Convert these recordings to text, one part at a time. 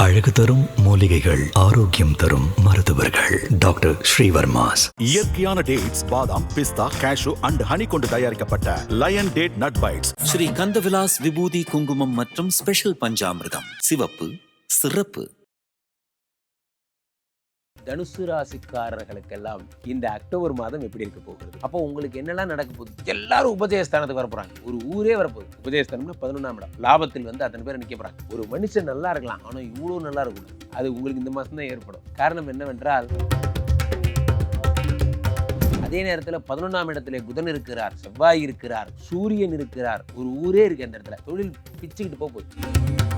அழகு தரும் மூலிகைகள் ஆரோக்கியம் தரும் மருத்துவர்கள். டாக்டர் ஸ்ரீவர்மாஸ். இயற்கையான டேட்ஸ் பாதாம் பிஸ்தா கேஷு அண்ட் ஹனி கொண்டு தயாரிக்கப்பட்ட lion date nut bites Sri Kandavilas விபூதி குங்குமம் மற்றும் ஸ்பெஷல் பஞ்சாமிர்தம். சிவப்பு சிறப்பு. தனுசு ராசிக்காரர்களுக்கெல்லாம் இந்த அக்டோபர் மாதம் எப்படி இருக்க போகிறது அப்போ உங்களுக்கு என்னெல்லாம் நடக்க போகுது? எல்லாரும் உபஜயஸ்தானத்துக்கு வரப்போறாங்க. ஒரு ஊரே வரப்போகுது. உபஜயஸ்தானம்னா பதினொன்றாம் இடம். லாபத்தில் வந்து அத்தனை பேர் நிற்க போறாங்க. ஒரு மனுஷன் நல்லா இருக்கலாம் ஆனால் இவ்வளோ நல்லா இருக்கும் அது உங்களுக்கு இந்த மாதம் தான் ஏற்படும். காரணம் என்னவென்றால் அதே நேரத்தில் பதினொன்றாம் இடத்துல புதன் இருக்கிறார் செவ்வாய் இருக்கிறார் சூரியன் இருக்கிறார். ஒரு ஊரே இருக்கு அந்த இடத்துல. தொழில் பிச்சுக்கிட்டு போக போகுது.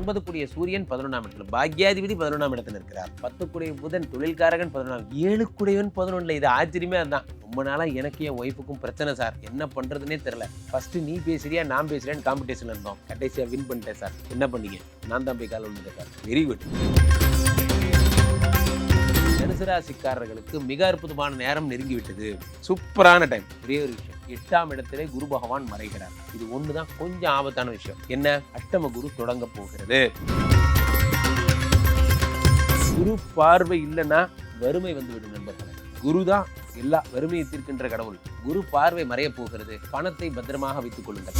ஒன்பது கூடிய சூரியன் பதினொன்றாம் இடத்துல பாக்யாதிபதி பதினொன்றாம் இடத்துல இருக்கிறார். பத்து கூடிய புதன் தொழில்காரகன் பதினொன்றாம் ஏழு கூடியவன் பதினொன்றில் இது ஆச்சரியமே அதுதான். ரொம்ப நாளா எனக்கு என் ஒய்ஃபுக்கும் பிரச்சனை சார். என்ன பண்றதுனே தெரியல. ஃபர்ஸ்ட் நீ பேசுறியா நான் பேசுறேன்னு காம்படிஷன்ல இருந்தோம். கடைசியா வின் பண்ணிட்டேன் சார். என்ன பண்ணீங்க? நான் தான் போய் கால் வந்துட்டேன் சார். வெரி குட் தனுசு மிக அற்புதமான நேரம் நெருங்கி விட்டது சூப்பரான டைம் ஒரே ஒரு விஷயம். எட்டாம் இடத்திலே குரு பகவான் மறைகிறார். இது ஒண்ணுதான் கொஞ்சம் ஆபத்தான விஷயம். என்ன? அஷ்டம குரு தொடங்க போகிறது. குரு பார்வை இல்லைன்னா வறுமை வந்துவிடும் நண்பர்களே. குரு தான் எல்லா வறுமையை தீர்க்கின்ற கடவுள். குரு பார்வை மறைய போகிறது. பணத்தை பத்திரமாக வைத்துக் கொள்ளுங்கள்.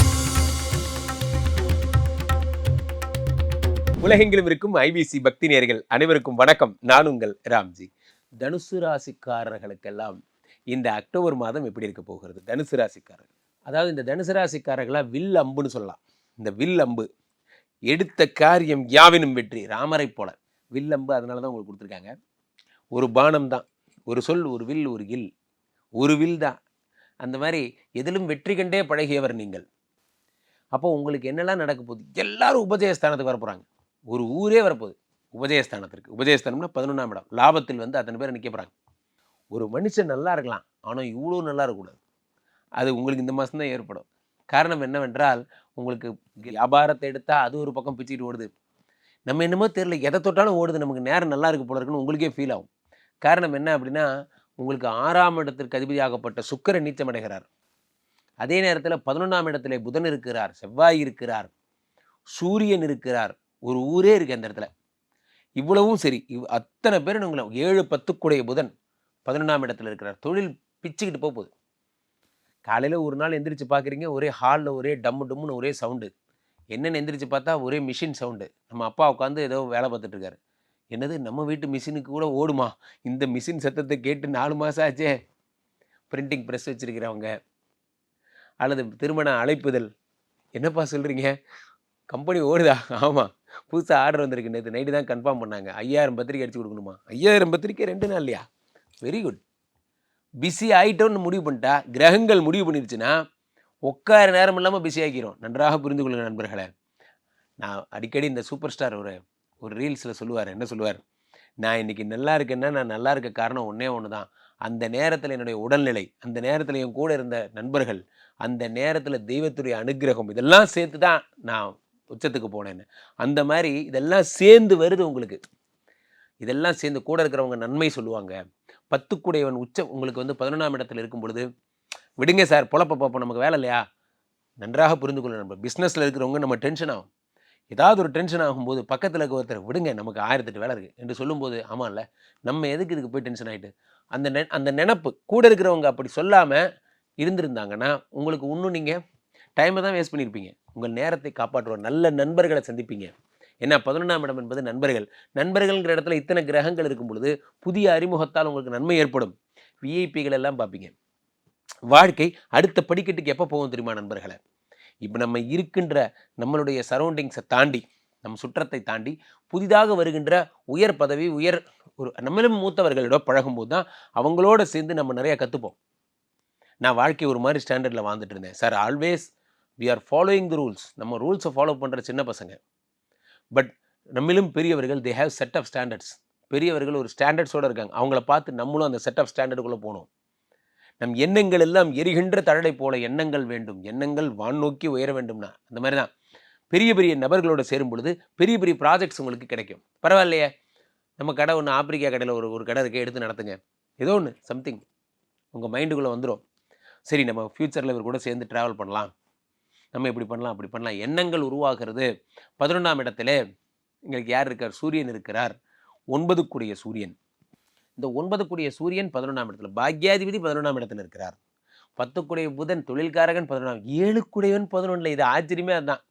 உலகெங்கிலும் இருக்கும் ஐபிசி பக்தி நேர்கள் அனைவருக்கும் வணக்கம். நான் உங்கள் ராம்ஜி. தனுசு ராசிக்காரர்களுக்கெல்லாம் இந்த அக்டோபர் மாதம் எப்படி இருக்க போகிறது? தனுசு ராசிக்காரர்கள். அதாவது இந்த தனுசு ராசிக்காரர்களாக வில் அம்புன்னு சொல்லலாம். இந்த வில் அம்பு எடுத்த காரியம் யாவினும் வெற்றி ராமரை போல. வில் அம்பு அதனால தான் உங்களுக்கு கொடுத்துருக்காங்க. ஒரு பானம் தான் ஒரு சொல் ஒரு வில் ஒரு கில் ஒரு வில் தான். அந்த மாதிரி எதிலும் வெற்றி கண்டே பழகியவர் நீங்கள். அப்போ உங்களுக்கு என்னெல்லாம் நடக்க போகுது? எல்லாரும் உபஜயஸ்தானத்துக்கு வரப்போகிறாங்க ஒரு ஊரே வரப்போகுது. உபதேசஸ்தானத்திற்கு. உபதேசஸ்தானம்னா பதினொன்றாம் இடம். லாபத்தில் வந்து அத்தனை பேர் நிற்கப்படுறாங்க ஒரு மனுஷன் நல்லா இருக்கலாம். ஆனால் இவ்வளோ நல்லா இருக்கக்கூடாது. அது உங்களுக்கு இந்த மாதம் தான் ஏற்படும். காரணம் என்னவென்றால் உங்களுக்கு வியாபாரத்தை எடுத்தால் அது ஒரு பக்கம் பிச்சுக்கிட்டு ஓடுது. நம்ம என்னமோ தெரியல எதை தொட்டாலும் ஓடுது. நமக்கு நேரம் நல்லா இருக்கு போல இருக்குன்னு உங்களுக்கே ஃபீல் ஆகும். காரணம் என்ன அப்படின்னா உங்களுக்கு ஆறாம் இடத்திற்கு அதிபதியாகப்பட்ட சுக்கிரன் நீச்சம் அடைகிறார். அதே நேரத்தில் பதினொன்றாம் இடத்துல புதன் இருக்கிறார் செவ்வாய் இருக்கிறார் சூரியன் இருக்கிறார். ஒரு ஊரே இருக்குது அந்த இடத்துல. இவ்வளவும் சரி. இவ் அத்தனை பேரும் உங்களை ஏழு பத்துக்குடைய புதன் பதினொன்றாம் இடத்துல இருக்கிறார். தொழில் பிச்சுக்கிட்டு போக போகுது. காலையில் ஒரு நாள் எந்திரிச்சு பார்க்குறீங்க ஒரே ஹாலில் ஒரே டம்மு டம்முன்னு ஒரே சவுண்டு என்னென்னு எந்திரிச்சு பார்த்தா ஒரே மிஷின் சவுண்டு நம்ம அப்பா உட்காந்து ஏதோ வேலை பார்த்துட்ருக்காரு என்னது நம்ம வீட்டு மிஷினுக்கு கூட ஓடுமா? இந்த மிஷின் சத்தத்தை கேட்டு நாலு மாதம் ஆச்சே. பிரிண்டிங் ப்ரெஸ் வச்சுருக்கிறவங்க. அல்லது திருமண அழைப்புதல். என்னப்பா சொல்கிறீங்க கம்பெனி ஓடுதா? ஆமாம் புதுசாக ஆர்டர் வந்திருக்கு நேற்று நைட்டு தான் கன்ஃபார்ம் பண்ணாங்க. ஐயாயிரம் பத்திரிக்கை அடிச்சு கொடுக்கணுமா? ஐயாயிரம் பத்திரிக்கை ரெண்டு நாள் இல்லையா வெரி குட் பிஸி ஆகிட்டோன்னு முடிவு பண்ணிட்டா கிரகங்கள் முடிவு பண்ணிருச்சுன்னா உட்கார நேரம் இல்லாமல் பிஸி ஆக்கிரும் நன்றாக புரிந்து கொள்ளுங்க நண்பர்களே. நான் அடிக்கடி இந்த சூப்பர் ஸ்டார் ஒரு ஒரு ரீல்ஸில் சொல்லுவார். என்ன சொல்லுவார்? நான் இன்னைக்கு நல்லா இருக்கேன்னா நான் நல்லா இருக்க காரணம் ஒன்றே ஒன்று தான் அந்த நேரத்தில் என்னுடைய உடல்நிலை அந்த நேரத்தில் என் கூட இருந்த நண்பர்கள் அந்த நேரத்தில் தெய்வத்துடைய அனுக்கிரகம் இதெல்லாம் சேர்த்து தான் நான் உச்சத்துக்கு போனேன்னு. அந்த மாதிரி இதெல்லாம் சேர்ந்து வருது உங்களுக்கு. இதெல்லாம் சேர்ந்து கூட இருக்கிறவங்க நன்மை சொல்லுவாங்க. பத்து கூடையவன் உச்சம் உங்களுக்கு வந்து பதினொன்றாம் இடத்துல இருக்கும் பொழுது விடுங்க சார் பொழப்ப பார்ப்போம் நமக்கு வேலை இல்லையா? நன்றாக புரிந்து கொள்ள நம்ம பிஸ்னஸில் இருக்கிறவங்க நம்ம டென்ஷன் ஆகும். ஏதாவது ஒரு டென்ஷன் ஆகும்போது பக்கத்தில் இருக்க ஒருத்தர் விடுங்க நமக்கு ஆயிரத்தெட்டு வேலை இருக்குது என்று சொல்லும்போது ஆமாம் இல்லை நம்ம எதுக்கு இதுக்கு போய் டென்ஷன் ஆகிட்டு அந்த நெ அந்த நினப்பு கூட இருக்கிறவங்க அப்படி சொல்லாமல் இருந்திருந்தாங்கன்னா உங்களுக்கு இன்னும் நீங்கள் டைமை தான் வேஸ்ட் பண்ணியிருப்பீங்க உங்கள் நேரத்தை காப்பாற்றுவார் நல்ல நண்பர்களை சந்திப்பீங்க. ஏன்னா பதினொன்றாம் இடம் என்பது நண்பர்கள். நண்பர்கள்ங்கிற இடத்துல இத்தனை கிரகங்கள் இருக்கும் பொழுது புதிய அறிமுகத்தால் உங்களுக்கு நன்மை ஏற்படும். விஐபிகள் எல்லாம் பார்ப்பீங்க. வாழ்க்கை அடுத்த படிக்கட்டுக்கு எப்போ போகும் தெரியுமா நண்பர்களை? இப்போ நம்ம இருக்கின்ற நம்மளுடைய சரௌண்டிங்ஸை தாண்டி நம்ம சுற்றத்தை தாண்டி புதிதாக வருகின்ற உயர் பதவி உயர் ஒரு நம்மளும் மூத்தவர்களிடம் பழகும்போது தான் அவங்களோட சேர்ந்து நம்ம நிறையா கற்றுப்போம் நான் வாழ்க்கை ஒரு மாதிரி ஸ்டாண்டர்டில் வாழ்ந்துட்டு இருந்தேன். Sir always we are following the rules நம்ம ரூல்ஸை ஃபாலோ பண்ணுற சின்ன பசங்க. பட் நம்மிலும் பெரியவர்கள் they have set of standards பெரியவர்கள் ஒரு ஸ்டாண்டர்ட்ஸோடு இருக்காங்க. அவங்கள பார்த்து நம்மளும் அந்த செட் ஆஃப் ஸ்டாண்டர்டுக்குள்ளே போகணும். நம் எண்ணங்கள் எல்லாம் எரிகின்ற தழடை போல எண்ணங்கள் வேண்டும். எண்ணங்கள் வான் நோக்கி உயர வேண்டும்னா. அந்த மாதிரி தான் பெரிய பெரிய நபர்களோட சேரும் பொழுது பெரிய பெரிய ப்ராஜெக்ட்ஸ் உங்களுக்கு கிடைக்கும். பரவாயில்லையே. நம்ம கடை ஒன்று ஆப்பிரிக்கா கடையில் ஒரு ஒரு கடை இருக்குது எடுத்து நடத்துங்க. ஏதோ ஒன்று சம்திங் உங்கள் மைண்டுக்குள்ளே வந்துடும் சரி நம்ம ஃப்யூச்சரில் இவர் கூட சேர்ந்து ட்ராவல் பண்ணலாம். நம்ம இப்படி பண்ணலாம் அப்படி பண்ணலாம். எண்ணங்கள் உருவாகிறது. பதினொன்றாம் இடத்துல எங்களுக்கு யார் இருக்கார்? சூரியன் இருக்கிறார். ஒன்பதுக்குடைய சூரியன். இந்த ஒன்பதுக்குடைய சூரியன் பதினொன்றாம் இடத்துல பாக்யாதிபதி பதினொன்றாம் இடத்துல இருக்கிறார். பத்துக்குடைய புதன் தொழில்காரகன் பதினொன்றாம் ஏழுக்குடையவன் பதினொன்றில். இது ஆச்சரியமே அதுதான்.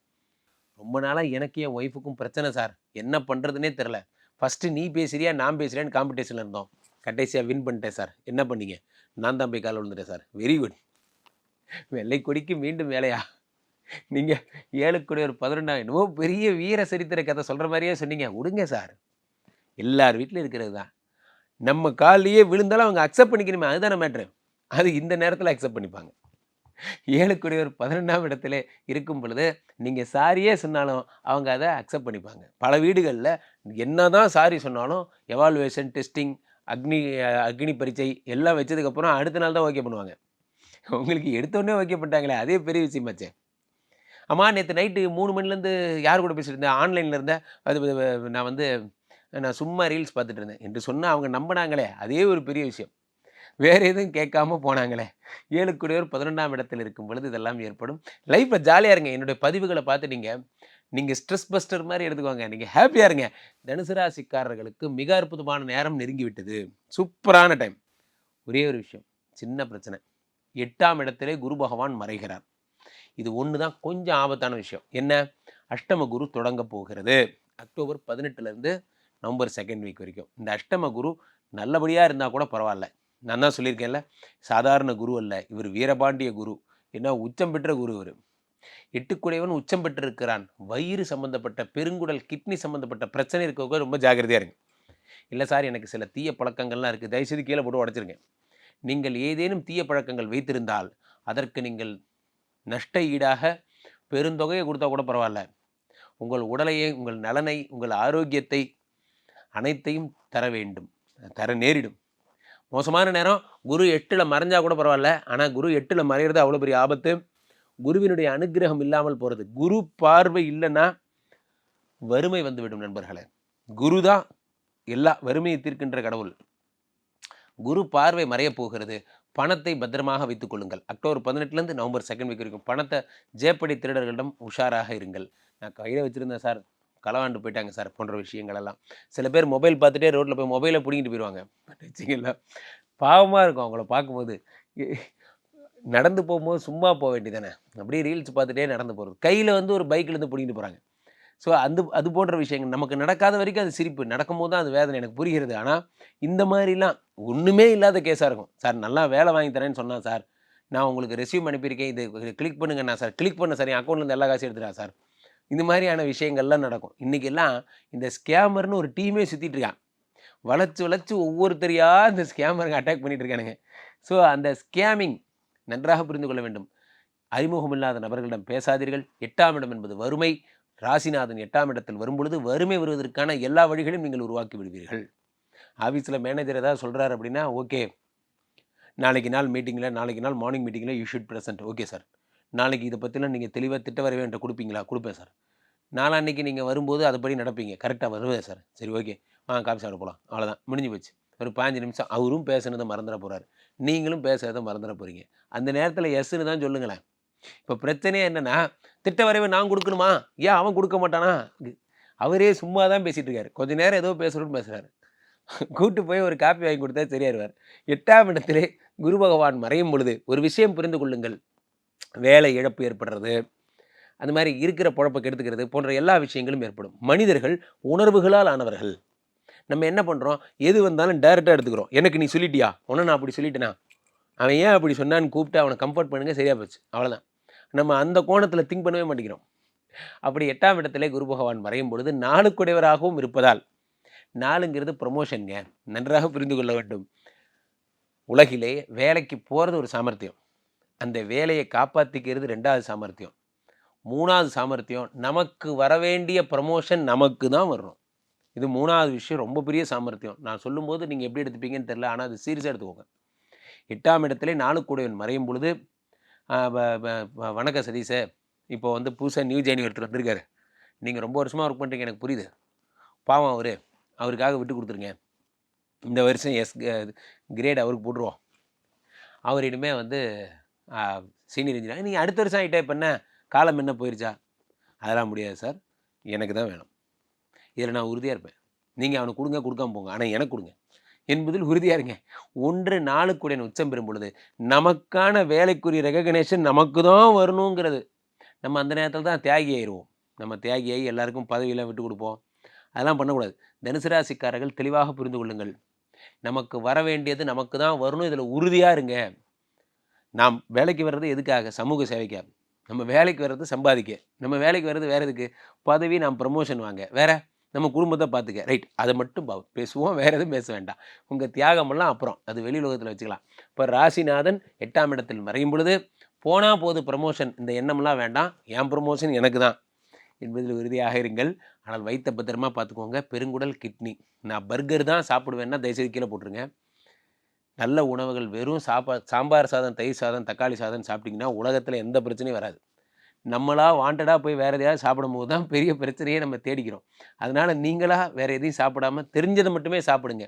ரொம்ப நாளாக எனக்கு என் ஒய்ஃபுக்கும் பிரச்சனை சார். என்ன பண்ணுறதுனே தெரில ஃபஸ்ட்டு நீ பேசுறியா நான் பேசுகிறேன்னு காம்படிஷனில் இருந்தோம். கடைசியாக வின் பண்ணிட்டேன் சார். என்ன பண்ணீங்க? நான் தான் போய் கால் விழுந்துட்டேன் சார். வெரி குட் வெள்ளை கொடிக்கு மீண்டும் வேலையா? நீங்கள் ஏழுக்குடைய ஒரு பதினொன்றாம் என்னவோ பெரிய வீர சரித்திர கதை சொல்கிற மாதிரியே சொன்னீங்க. விடுங்க சார். எல்லார் வீட்டிலும் இருக்கிறது தான். நம்ம காலையே விழுந்தாலும் அவங்க அக்செப்ட் பண்ணிக்கணுமே அதுதானே மேட்ரு அது இந்த நேரத்தில் அக்செப்ட் பண்ணிப்பாங்க. ஏழுக்குடையவர் பதினொன்றாம் இடத்துல இருக்கும் பொழுது நீங்கள் சாரியே சொன்னாலும் அவங்க அதை அக்செப்ட் பண்ணிப்பாங்க. பல வீடுகளில் என்ன தான் சாரி சொன்னாலும் எவால்வேஷன் டெஸ்டிங் அக்னி அக்னி பரீட்சை எல்லாம் வச்சதுக்கப்புறம் அடுத்த நாள் தான் ஓகே பண்ணுவாங்க. உங்களுக்கு எடுத்தோடனே ஓகே பண்ணிட்டாங்களே அதே பெரிய விஷயமாச்சே அம்மா நேற்று நைட்டு மூணு மணிலேருந்து யார் கூட பேசிட்டு இருந்தேன் ஆன்லைனில் இருந்தேன் அது நான் வந்து நான் சும்மா ரீல்ஸ் பார்த்துட்டு இருந்தேன். என்று சொன்னால் அவங்க நம்பினாங்களே. அதே ஒரு பெரிய விஷயம். வேறு எதுவும் கேட்காம போனாங்களே. ஏழுக்குடையோர் பதினொன்றாம் இடத்தில் இருக்கும் பொழுது இதெல்லாம் ஏற்படும். லைஃப்பில் ஜாலியாக இருங்க. என்னுடைய பதிவுகளை பார்த்து நீங்கள் நீங்கள் ஸ்ட்ரெஸ் பஸ்டர் மாதிரி எடுத்துக்கோங்க. நீங்கள் ஹாப்பியாக இருங்க. தனுசு ராசிக்காரர்களுக்கு மிக அற்புதமான நேரம் நெருங்கி விட்டது சூப்பரான டைம் ஒரே ஒரு விஷயம். சின்ன பிரச்சனை. எட்டாம் இடத்திலே குரு பகவான் மறைகிறார். இது ஒன்று தான் கொஞ்சம் ஆபத்தான விஷயம். என்ன? அஷ்டம குரு தொடங்க போகிறது. அக்டோபர் பதினெட்டுலேருந்து நவம்பர் செகண்ட் வீக் வரைக்கும். இந்த அஷ்டம குரு நல்லபடியாக இருந்தால் கூட பரவாயில்ல. நான் தான் சொல்லியிருக்கேன்ல சாதாரண குரு அல்ல. இவர் வீரபாண்டிய குரு. என்ன உச்சம் பெற்ற குரு இவர். எட்டுக்குடையவன் உச்சம் பெற்றிருக்கிறான். வயிறு சம்பந்தப்பட்ட பெருங்குடல் கிட்னி சம்பந்தப்பட்ட பிரச்சனை இருக்கவங்க ரொம்ப ஜாகிரதையாக இருங்க. இல்லை சார் எனக்கு சில தீய பழக்கங்கள்லாம் இருக்குது தயவுசெய்து கீழே போட்டு உடச்சிருங்க. நீங்கள் ஏதேனும் தீய பழக்கங்கள் வைத்திருந்தால் அதற்கு நீங்கள் நஷ்ட ஈடாக பெருந்தொகையை கொடுத்தா கூட பரவாயில்ல. உங்கள் உடலையை உங்கள் நலனை உங்கள் ஆரோக்கியத்தை அனைத்தையும் தர வேண்டும். தர நேரிடும். மோசமான நேரம். குரு எட்டில் மறைஞ்சால் கூட பரவாயில்ல. ஆனால் குரு எட்டில் மறையிறது அவ்வளோ பெரிய ஆபத்து. குருவினுடைய அனுக்கிரகம் இல்லாமல் போகிறது குரு பார்வை இல்லைன்னா வறுமை வந்துவிடும் நண்பர்களே. குரு தான் எல்லா வறுமையை தீர்க்கின்ற கடவுள். குரு பார்வை மறையப் போகிறது. பணத்தை பத்திரமாக வைத்துக் கொள்ளுங்கள். அக்டோபர் பதினெட்டுலேருந்து நவம்பர் செகண்ட் வீக் வரைக்கும் பணத்தை ஜேப்படி திருடர்களிடம் உஷாராக இருங்கள். நான் கையில் வச்சுருந்தேன் சார். களவாண்டு போயிட்டாங்க சார் போன்ற விஷயங்களெல்லாம். சில பேர் மொபைல் பார்த்துட்டே ரோட்டில் போய் மொபைலை பிடிங்கிட்டு போயிடுவாங்க வச்சிங்களா பாவமாக இருக்கும் அவங்கள பார்க்கும்போது. நடந்து போகும்போது சும்மா போக வேண்டியதானே அப்படியே ரீல்ஸ் பார்த்துட்டே நடந்து போகிறது கையில் வந்து ஒரு பைக்லேருந்து பிடிங்கிட்டு போகிறாங்க ஸோ அந்த அது போன்ற விஷயங்கள் நமக்கு நடக்காத வரைக்கும் அது சிரிப்பு. நடக்கும்போது தான் அது வேதனை எனக்கு புரிகிறது. ஆனால் இந்த மாதிரிலாம் ஒன்றுமே இல்லாத கேஸாக இருக்கும். சார் நல்லா வேலை வாங்கி தரேன்னு சொன்னான் சார் நான் உங்களுக்கு ரெசியூம் அனுப்பியிருக்கேன். இது கிளிக் நான் சார் கிளிக் பண்ண சார் என் அக்கௌண்ட்லேருந்து எல்லா காசு எடுத்துடா சார். இந்த மாதிரியான விஷயங்கள்லாம் நடக்கும். இன்றைக்கெல்லாம் இந்த ஸ்கேமர்னு ஒரு டீமே சுற்றிட்டு இருக்கான் வளைச்சு வளைச்சு ஒவ்வொருத்தரையாக இந்த ஸ்கேமருங்க அட்டாக் பண்ணிகிட்டு இருக்கானுங்க ஸோ அந்த ஸ்கேமிங் நன்றாக புரிந்து கொள்ள வேண்டும். அறிமுகமில்லாத நபர்களிடம் பேசாதீர்கள். எட்டாம் இடம் என்பது வறுமை. ராசிநாதன் எட்டாம் இடத்தில் வரும்பொழுது வறுமை வருவதற்கான எல்லா வழிகளையும் நீங்கள் உருவாக்கி விடுவீர்கள். ஆஃபீஸில் மேனேஜர் ஏதாவது சொல்கிறார் அப்படின்னா ஓகே நாளைக்கு நாள் மீட்டிங்கில் நாளைக்கு நாள் மார்னிங் மீட்டிங்கில் you should present okay sir. நாளைக்கு இதை பற்றிலாம் நீங்கள் தெளிவாக திட்ட வரவே என்கிட்ட கொடுப்பீங்களா? கொடுப்பேன் சார். நாளான்னைக்கு நீங்கள் வரும்போது அதுபடி நடப்பீங்க. கரெக்டாக வருவேன் சார். சரி ஓகே. வாங்க காஃபி சாப்பிட போகலாம் அவ்வளோதான் முடிஞ்சு போச்சு. ஒரு பாஞ்சு நிமிஷம். அவரும் பேசுனதை மறந்துட போகிறாரு நீங்களும் பேசுறதை மறந்துட போகிறீங்க அந்த நேரத்தில் எஸ்ன்னு தான் சொல்லுங்களேன். இப்போ பிரச்சனையே என்னென்னா திட்ட வரைவை நான் கொடுக்கணுமா? ஏன் அவன் கொடுக்க மாட்டானா? அவரே சும்மா தான் பேசிகிட்டு இருக்காரு கொஞ்ச நேரம் ஏதோ பேசுகிறோன்னு பேசுகிறாரு கூட்டு போய் ஒரு காப்பி வாங்கி கொடுத்தா சரியாயிருவார் எட்டாம் இடத்திலே குரு பகவான் மறையும் பொழுது ஒரு விஷயம் புரிந்து கொள்ளுங்கள். வேலை இழப்பு ஏற்படுறது அந்த மாதிரி இருக்கிற பொழப்பை கெடுத்துக்கிறது போன்ற எல்லா விஷயங்களும் ஏற்படும். மனிதர்கள் உணர்வுகளால் ஆனவர்கள். நம்ம என்ன பண்ணுறோம் எது வந்தாலும் டைரெக்டாக எடுத்துக்கிறோம். எனக்கு நீ சொல்லிட்டியா? உன்னை நான் அப்படி சொல்லிட்டேனா? அவன் ஏன் அப்படி சொன்னான்னு கூப்பிட்டு அவனை கம்ஃபர்ட் பண்ணுங்க சரியாக போச்சு. அவ்வளோதான் நம்ம அந்த கோணத்தில் திங்க் பண்ணவே மாட்டேங்கிறோம். அப்படி எட்டாம் இடத்திலே குரு பகவான் மறையும் பொழுது நாளுக்குடையவராகவும் இருப்பதால் நாளுங்கிறது ப்ரொமோஷனுங்க நன்றாக புரிந்து கொள்ள வேண்டும். உலகிலே வேலைக்கு போகிறது ஒரு சாமர்த்தியம். அந்த வேலையை காப்பாற்றிக்கிறது ரெண்டாவது சாமர்த்தியம். மூணாவது சாமர்த்தியம் நமக்கு வரவேண்டிய ப்ரமோஷன் நமக்கு தான் வரும் இது மூணாவது விஷயம் ரொம்ப பெரிய சாமர்த்தியம். நான் சொல்லும்போது நீங்கள் எப்படி எடுத்துப்பீங்கன்னு தெரில ஆனால் அது சீரியஸாக எடுத்துக்கோங்க. எட்டாம் இடத்துல நாளுக்குடையவன் மறையும் பொழுது வணக்கம் சதீஷே. இப்போ வந்து புதுசாக நியூ ஜெயினி ஒருத்தர் வந்திருக்காரு. நீங்கள் ரொம்ப வருஷமாக ஒர்க் பண்ணுறீங்க எனக்கு புரியுது. பாவம் அவர். அவருக்காக விட்டு கொடுத்துருங்க. இந்த வருஷம் எஸ் கிரேட் அவருக்கு போட்டுருவோம். அவர் இனிமேல் வந்து சீனியர் இன்ஜினியர் நீங்கள் அடுத்த வருஷம் ஆகிட்டே இப்போ என்ன? காலம் என்ன போயிருச்சா? அதெல்லாம் முடியாது சார். எனக்கு தான் வேணும். இதில் நான் உறுதியாக இருப்பேன். நீங்கள் அவனுக்கு கொடுங்க கொடுக்காம போங்க. ஆனால் எனக்கு கொடுங்க. என்பதில் உறுதியாக இருங்க. ஒன்று நாளுக்குடைய உச்சம் பெறும் பொழுது நமக்கான வேலைக்குரிய ரெகக்னேஷன் நமக்கு தான் வரணுங்கிறது. நம்ம அந்த நேரத்தில் தான் தியாகி ஆயிடுவோம் நம்ம தியாகியாகி எல்லாருக்கும் பதவியெல்லாம் விட்டு கொடுப்போம். அதெல்லாம் பண்ணக்கூடாது. தனுசு ராசிக்காரர்கள் தெளிவாக புரிந்து கொள்ளுங்கள். நமக்கு வர வேண்டியது நமக்கு தான் வரணும். இதில் உறுதியாக இருங்க. நாம் வேலைக்கு வர்றது எதுக்காக? சமூக சேவைக்காக நம்ம வேலைக்கு வர்றது சம்பாதிக்க. நம்ம வேலைக்கு வர்றது வேறு எதுக்கு? பதவி நாம் ப்ரமோஷன் வாங்க. வேறு? நம்ம குடும்பத்தை பார்த்துக்க ரைட். அதை மட்டும் பா பேசுவோம். வேறு எதுவும் பேச வேண்டாம். உங்கள் தியாகமெல்லாம் அப்புறம். அது வெளி உலகத்தில் வச்சுக்கலாம். இப்போ ராசிநாதன் எட்டாம் இடத்தில் மறையும் பொழுது போனால் போது ப்ரமோஷன் இந்த எண்ணம்லாம் வேண்டாம். என் ப்ரமோஷன் எனக்கு தான். என்பதில் உறுதியாக இருங்கள். ஆனால் வைத்த பத்திரமா பார்த்துக்கோங்க பெருங்குடல் கிட்னி. நான் பர்கர் தான் சாப்பிடுவேன்னா தயவுசெய்து கீழே போட்டுருங்க. நல்ல உணவுகள் வெறும் சாப்பா சாம்பார் சாதம் தயிர் சாதம் தக்காளி சாதம் சாப்பிட்டிங்கன்னா உலகத்தில் எந்த பிரச்சனையும் வராது. நம்மளா வாண்டடாக போய் வேறு எதையாவது சாப்பிடும்போது தான் பெரிய பிரச்சனையே நம்ம தேடிக்கிறோம். அதனால் நீங்களாக வேறு எதையும் சாப்பிடாம தெரிஞ்சதை மட்டுமே சாப்பிடுங்க.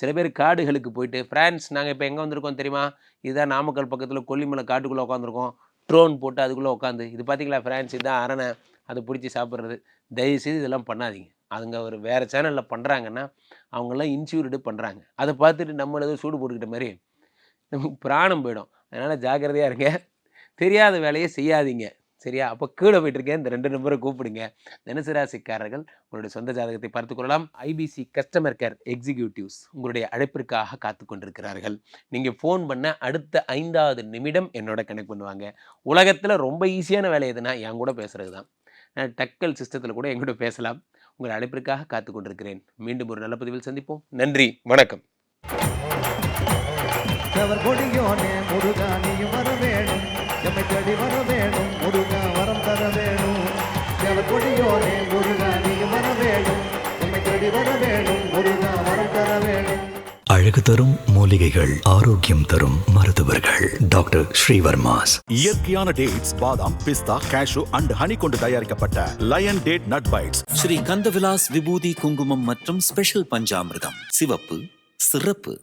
சில பேர் காடுகளுக்கு போயிட்டு ஃப்ரான்ஸ் நாங்கள் இப்போ எங்கே வந்திருக்கோம் தெரியுமா? இதுதான் நாமக்கல் பக்கத்தில் கொல்லிமலை காட்டுக்குள்ளே உட்காந்துருக்கோம் ட்ரோன் போட்டு அதுக்குள்ளே உட்காந்து இது பார்த்தீங்களா ஃப்ரான்ஸ்? இதுதான் அரணை. அதை பிடிச்சி சாப்பிட்றது. தயவுசெய்து இதெல்லாம் பண்ணாதீங்க. அதுங்க ஒரு வேறு சேனலில் பண்ணுறாங்கன்னா அவங்கெல்லாம் இன்சூரிடு பண்ணுறாங்க அதை பார்த்துட்டு நம்ம ஏதோ சூடு போட்டுக்கிட்ட மாதிரி நமக்கு பிராணம் போயிடும். அதனால் ஜாக்கிரதையாக இருங்க. தெரியாத வேலையை செய்யாதீங்க. சரியா? அப்போ கீழே போயிட்டுருக்கேன். இந்த ரெண்டு நம்பரை கூப்பிடுங்க. தனுசு ராசிக்காரர்கள் உங்களுடைய சொந்த ஜாதகத்தை பார்த்து கொள்ளலாம். ஐபிசி கஸ்டமர் கேர் எக்ஸிக்யூட்டிவ்ஸ் உங்களுடைய அழைப்பிற்காக காத்து கொண்டிருக்கிறார்கள். நீங்கள் ஃபோன் பண்ண அடுத்த ஐந்தாவது நிமிடம் என்னோட கனெக்ட் பண்ணுவாங்க. உலகத்தில் ரொம்ப ஈஸியான வேலை எதுனா என் கூட பேசுகிறது தான் நான் டக்கல் சிஸ்டத்தில் கூட எங்கூட பேசலாம். உங்கள் அழைப்பிற்காக காத்து கொண்டிருக்கிறேன். மீண்டும் ஒரு நல்ல பதிவில் சந்திப்போம். நன்றி வணக்கம். எம்மை தேடி வர வேணும் முருகா வரம் தர வேணும் கொடியோனே முருகா நீயும் வர வேணும் எம்மை தேடி வர வேணும் முருகா வரம் தர வேணும் அழகு தரும் மூலிகைகள் ஆரோக்கியம் தரும் மருத்துவர்கள். டாக்டர் ஸ்ரீவர்மாஸ். இயற்கையான டேட்ஸ் பாதாம் பிஸ்தா கேஷு அண்ட் ஹனி கொண்டு தயாரிக்கப்பட்ட lion date nut bites Sri Kandavilas விபூதி குங்குமம் மற்றும் ஸ்பெஷல் பஞ்சாமிர்தம். சிவப்பு சிறப்பு.